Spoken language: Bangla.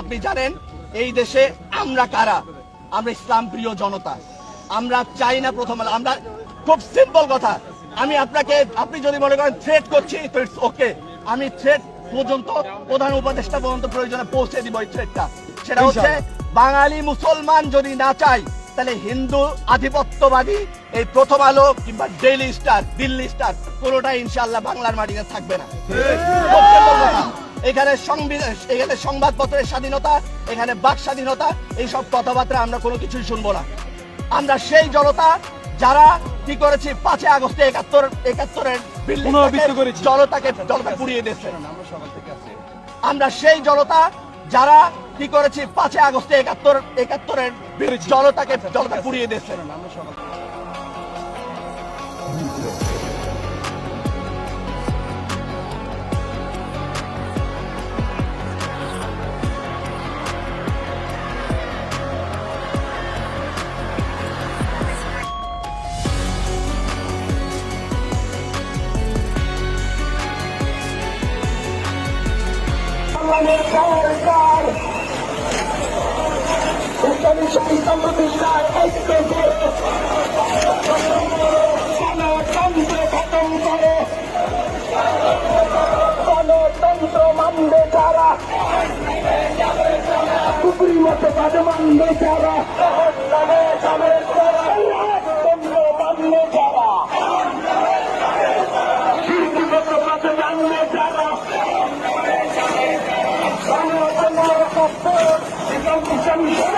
আপনি জানেন এই দেশে আমরা কারা? আমরা ইসলাম প্রিয় জনতা। আমরা চাই না প্রথম আমরা খুব সিম্পল কথা। আমি আপনাকে আপনি যদি মনে করেন থ্রেট করছি তো ইটস ওকে আমি থ্রেট পর্যন্ত প্রধান উপদেষ্টা পর্যন্ত প্রয়োজনে পৌঁছে দিব এই থ্রেটটা সেটা হচ্ছে বাঙালি মুসলমান যদি না চাই তাহলে হিন্দু আধিপত্যবাদী এই প্রথম আলো কিংবা ডেইলি স্টার দিল্লি স্টার কোনোটাই ইনশাল্লাহ বাংলার মাটিতে থাকবে না। এখানে সংবিধান এখানে সংবাদপত্রের স্বাধীনতা এখানে বাক স্বাধীনতা এইসব কথাবার্তা আমরা কোনো কিছুই শুনব না। আমরা সেই জনতা যারা কি করেছি পাঁচই আগস্টে একাত্তর একাত্তরের। জনতাকে জনতা পুড়িয়ে দিয়েছে। আমরা সেই জনতা যারা কি করেছি পাঁচই আগস্টে একাত্তর একাত্তরের জনতাকে জনতা পুড়িয়ে দিয়েছে। বাংলাদেশ সরকার ইসলামী সংস্থা প্রতিষ্ঠার ঐক্য করে গণতন্ত্র খতম করে গণতন্ত্র মানবে যারা কুকুরি মতো কাজ মানবে নামে যাবে Vamos,